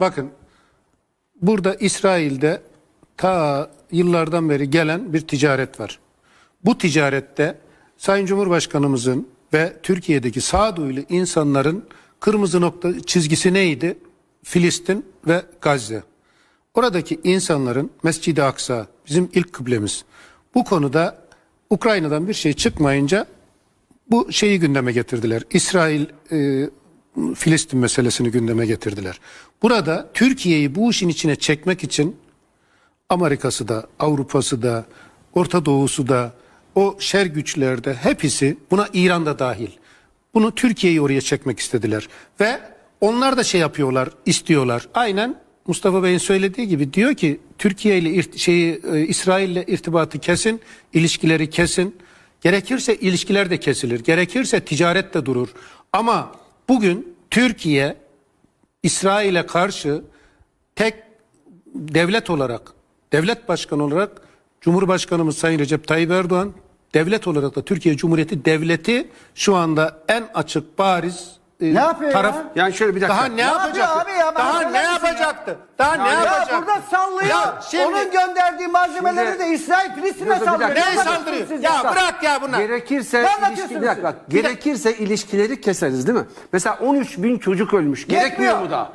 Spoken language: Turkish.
Bakın burada İsrail'de ta yıllardan beri gelen bir ticaret var. Bu ticarette Sayın Cumhurbaşkanımızın ve Türkiye'deki sağduyulu insanların kırmızı nokta çizgisi neydi? Filistin ve Gazze. Oradaki insanların Mescid-i Aksa bizim ilk kıblemiz. Bu konuda Ukrayna'dan bir şey çıkmayınca bu şeyi gündeme getirdiler. İsrail e, Filistin meselesini gündeme getirdiler. Burada Türkiye'yi bu işin içine çekmek için Amerika'sı da, Avrupa'sı da, Orta Doğu'su da, o şer güçlerde hepsi buna İran da dahil. Bunu Türkiye'yi oraya çekmek istediler. Ve onlar da şey yapıyorlar, istiyorlar. Aynen Mustafa Bey'in söylediği gibi diyor ki Türkiye ile şeyi e, İsrail ile irtibatı kesin, ilişkileri kesin. Gerekirse ilişkiler de kesilir. Gerekirse ticaret de durur. Ama bugün Türkiye İsrail'e karşı tek devlet olarak, devlet başkanı olarak Cumhurbaşkanımız Sayın Recep Tayyip Erdoğan, devlet olarak da Türkiye Cumhuriyeti devleti şu anda en açık bariz e, Ne yapıyor taraf. ya? Yani şöyle bir dakika. Daha ne, yapıyor yapacaktı? abi ya? Daha ne ya? Yapacaktı? Daha ne Ya yapacaktı? burada sallıyor. Ya şimdi- Onun gönderdiği malzemeleri Şimdi- de İsrail Filistin'e Dur, dur, bir saldırıyor. dakika. Ne Ne saldırıyor? siz Ya bırak ya bunlar. Gerekirse Ne ilişki, bir dakika, siz? gerekirse ilişkileri keseriz değil mi? Mesela 13 bin çocuk ölmüş. Gerekmiyor Yetmiyor. mu da?